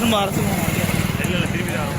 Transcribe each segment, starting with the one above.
திரும்ப அரசு இல்லை இல்லை திரும்பி தான்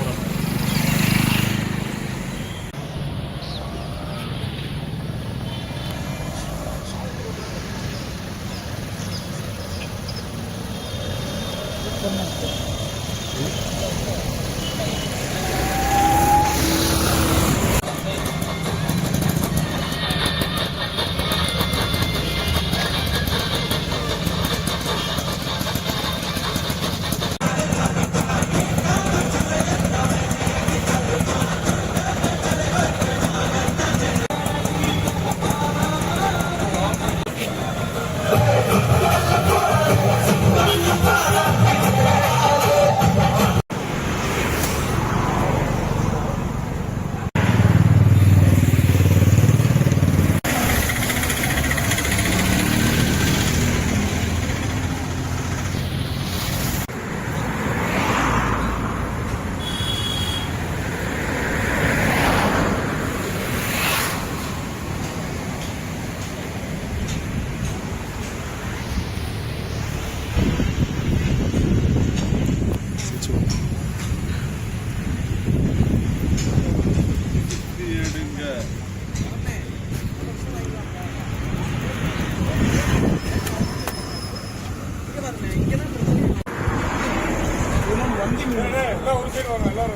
வர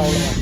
போகிறோம்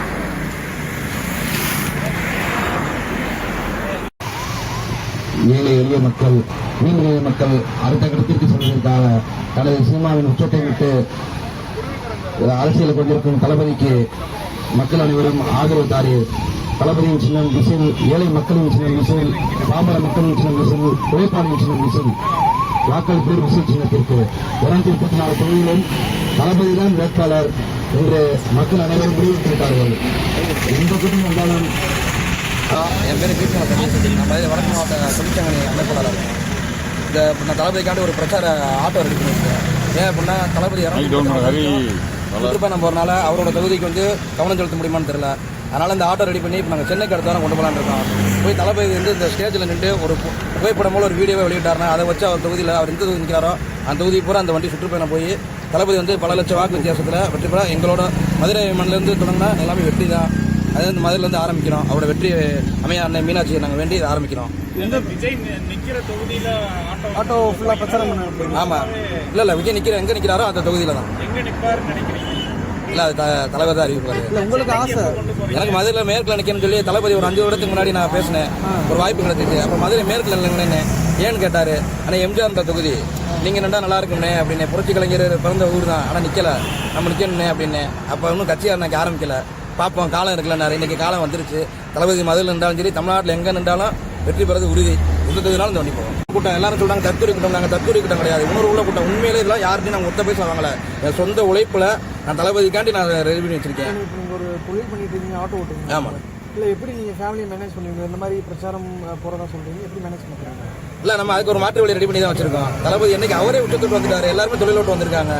ஏழை எளிய மக்கள் மீன் எளிய மக்கள் அடுத்த கட்டத்திற்கு செல்வதற்காக தனது சினிமாவின் உச்சத்தை விட்டு அரசியல் கொண்டிருக்கும் தளபதிக்கு மக்கள் அனைவரும் ஆதரவு தாரி. தளபதியின் சின்னம் விசில் ஏழை மக்களின் சின்னம் விசில் பாமர மக்களின் சின்னம் விசில் உழைப்பாளியின் சின்னம் விசில். வாக்களிப்பு விசில் சின்னத்திற்கு. இருநூத்தி முப்பத்தி நாலு தொகுதியிலும் தளபதிதான் வேட்பாளர் என்று மக்கள் அனைவரும் முடிவெடுத்திருக்கிறார்கள் எந்த கூட்டம் வந்தாலும் என் பேர் கிருஷ்ணவர்தன் நான் பழைய வடக்கு மாவட்ட தொழிற்சங்க அமைப்பாளர். இந்த நான் தளபதிக்காண்டி ஒரு பிரச்சார ஆட்டோ ரெடி பண்ணியிருக்கேன். ஏன் அப்படின்னா தளபதி சுற்றுப்பயணம் போகிறனால அவரோட தொகுதிக்கு வந்து கவனம் செலுத்த முடியுமான்னு தெரியல. அதனால இந்த ஆட்டோ ரெடி பண்ணி இப்போ நாங்கள் சென்னைக்கு அடுத்த வாரம் கொண்டு போகலான்னு இருக்கோம். போய் தளபதி வந்து இந்த ஸ்டேஜில் நின்று ஒரு புகைப்படம் போல ஒரு வீடியோவை வெளியிட்டாருன்னா அதை வச்சு அவர் தொகுதியில் அவர் எந்த தொகுதி நிற்கிறாரோ அந்த தொகுதி பூரா அந்த வண்டி சுற்றுப்பயணம் போய் தளபதி வந்து பல லட்சம் வாக்கு வித்தியாசத்தில் வெற்றி பெற எங்களோட மதுரை மண்ணிலேருந்து தொடங்கினா எல்லாமே வெற்றி தான் அது வந்து மதுரையிலேருந்து ஆரம்பிக்கிறோம். அவரோட வெற்றி அமையா அன்னை மீனாட்சியை நாங்கள் வேண்டி இதை ஆரம்பிக்கிறோம். எந்த விஜய் நி- நிக்கிற தொகுதியில ஆட்டோ ஆட்டோ ஃபுல்லாக பிரச்சாரம் பண்ண ஆமாம் இல்லை இல்லை விஜய் நிற்கிற எங்கே நிற்கிறாரோ அந்த தொகுதியில் தான். இல்லை அது த- தலைவர் தான் அறிவிப்பாரு. இல்லை உங்களுக்கு ஆசை. எனக்கு மதுரையில் மேற்கில் நிற்கணும்னு சொல்லி தளபதி ஒரு அஞ்சு வருடத்துக்கு முன்னாடி நான் பேசினேன். ஒரு வாய்ப்பு கிடைச்சிச்சு. அப்போ மதுரை மேற்கில் இல்லைங்கண்ணே ஏன்னு கேட்டார். ஆனால் எம்ஜிஆர் இந்த தொகுதி நீங்கள் நின்றா நல்லா இருக்கும்ண்ணே அப்படின்னு புரட்சி கலைஞர் பிறந்த ஊர் தான். ஆனால் நிற்கல நம்ம நிற்கணும்னே அப்படின்னு. அப்போ இன்னும் கட்சியாக எனக்கு ஆரம்பிக்கல. பார்ப்போம். காலம் இருக்குல்லன்னாரு இன்னைக்கு காலம் வந்துருச்சு. தளபதி மதுரையில் நின்றாலும் சரி தமிழ்நாட்டில் எங்கே நின்றாலும் வெற்றி பெறது உறுதி. தொகுதினாலும் இந்த வண்டி போகும். கூட்டம் எல்லாரும் சொல்றாங்க தற்கொலை கூட்டம். நாங்கள் தற்கொலை கூட்டம் கிடையாது. உணர்வு உள்ள கூட்டம். உண்மையிலே இதெல்லாம் யார்ட்டையும் நாங்கள் ஒத்த பேச வாங்கல. என் சொந்த உழைப்பில் நான் தளபதிக்காண்டி நான் ரெடி பண்ணி வச்சிருக்கேன். ஒரு தொழில் பண்ணிட்டு இருக்கீங்க ஆட்டோ ஓட்டுறீங்க. ஆமாம் இல்லை எப்படி நீங்கள் ஃபேமிலியை மேனேஜ் பண்ணுவீங்க? இந்த மாதிரி பிரச்சாரம் போகிறதா சொல்கிறீங்க எப்படி மேனேஜ் பண்ணுறீங்க இல்ல நம்ம அதுக்கு ஒரு மாற்று வழி ரெடி பண்ணி தான் வச்சிருக்கோம். தளபதி என்னைக்கு அவரே விட்டுட்டு வந்துட்டாரு. எல்லாருமே தொழிலோட்டு வந்திருக்காங்க.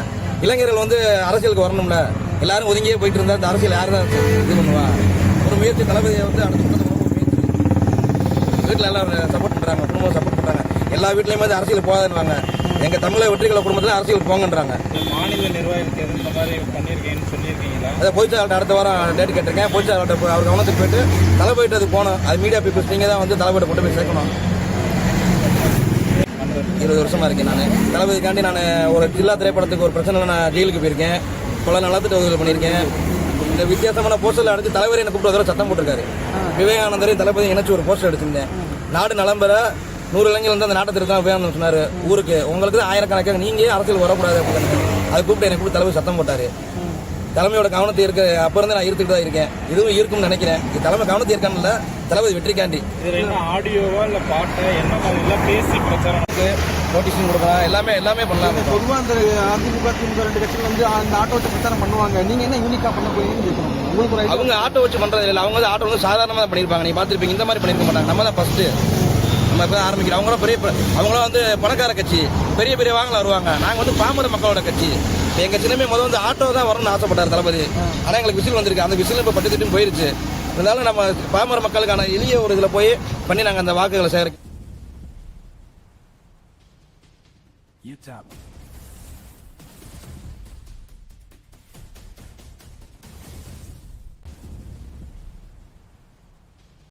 இளைஞர்கள் வந்து அரசியலுக்கு வரணும்ல. எல்லாரும் ஒதுங்கியே போயிட்டு இருந்தா இந்த அரசியல் யார் தான் இது பண்ணுவா? ஒரு முயற்சி தளபதியை வந்து அடுத்த வீட்டில் எல்லாம் சப்போர்ட் பண்றாங்க குடும்பம் சப்போர்ட் பண்றாங்க. எல்லா வீட்லயுமே வந்து அரசியல் போகாதுன்னு எங்க தமிழக வெற்றிகள குடும்பத்துல அரசியல் போங்கன்றாங்க. மாநில நிர்வாகத்துக்கு எதுவும் இந்த மாதிரி பண்ணியிருக்கேன்னு சொல்லியிருக்கீங்களா? அதை பொய்ச்சாளர்கிட்ட அடுத்த வாரம் டேட் கேட்டிருக்கேன். பொய்ச்சாளர்கிட்ட போய் அவர் கவனத்துக்கு போயிட்டு தளபதிட்டு அது போகணும். அது மீடியா பீப்புள்ஸ் நீங்க தான் வந்து தளபதிட்ட கொண்டு போய் சேர்க்கணும். இருபது வருஷமா இருக்கேன் நான். தளபதிக்காண்டி நான் ஒரு ஜில்லா திரைப்படத்துக்கு ஒரு பிரச்சனை நான் ஜெயிலுக்கு போயிருக்கேன். பல நலத்திட்ட உதவிகள் பண்ணியிருக்கேன். இந்த வித்தியாசமான போஸ்டர்ல அடிச்சு தலைவர் என்ன கூப்பிட்டு சத்தம் போட்டிருக்காரு. விவேகானந்தரை தளபதி இணைச்சு ஒரு போஸ்டர் அடிச்சிருந்தேன். நாடு நலம் பெற நூறு இளைஞர்கள் வந்து அந்த நாட்டை திருத்தம் விவேகானந்தர் சொன்னாரு. ஊருக்கு உங்களுக்கு தான் ஆயிரக்கணக்காக நீங்க அரசியல் வரக்கூடாது அப்படின்னு அது கூப்பிட்டு என்னை கூப்பிட்டு தலைவர் சத்தம் போட்டாரு. தலைமையோட கவனத்தை இருக்க அப்ப இருந்து நான் இருந்துட்டு தான் இருக்கேன். இதுவும் இருக்கும்னு நினைக்கிறேன். இது தலைமை கவனத்தை இருக்கான்ல தளபதி வெற்றிக்காண்டி. ஆடியோவா இல்ல பாட்டா? என்ன மாதிரி? பேசி பிரச்சாரம் நோட்டீஸும் கொடுக்கலாம். எல்லாமே எல்லாமே பண்ணலாம். பொதுவாக அந்த அதிமுக திமுக ரெண்டு கட்சிகள் வந்து அந்த ஆட்டோ வச்சு பிரச்சாரம் பண்ணுவாங்க. நீங்க என்ன யூனிக்கா பண்ண போறீங்கன்னு கேட்கணும். உங்களுக்கு அவங்க ஆட்டோ வச்சு பண்றது இல்லை. அவங்க வந்து ஆட்டோ வந்து சாதாரணமாக பண்ணியிருப்பாங்க. நீங்க பார்த்துருப்பீங்க. இந்த மாதிரி பண்ணிருக்க மாட்டாங்க. நம்ம தான் ஃபர்ஸ்ட் நம்ம இப்போ ஆரம்பிக்கிறோம். அவங்களும் பெரிய அவங்களும் வந்து பணக்கார கட்சி. பெரிய பெரிய வாங்கல வருவாங்க. நாங்க வந்து பாமர மக்களோட கட்சி. இப்ப எங்க சின்னமே முதல்ல வந்து ஆட்டோ தான் வரணும்னு ஆசைப்பட்டார் தளபதி. ஆனா எங்களுக்கு விசில் வந்திருக்கு. அந்த விசில் இப்ப பட்டு திட்டம் போயிருச்சு. இருந்தாலும் நம்ம பாமர மக்களுக்கான எளிய ஒரு இதுல போய் பண்ணி நாங்க அந்த வாக்குகளை சேகரிக்க You tap.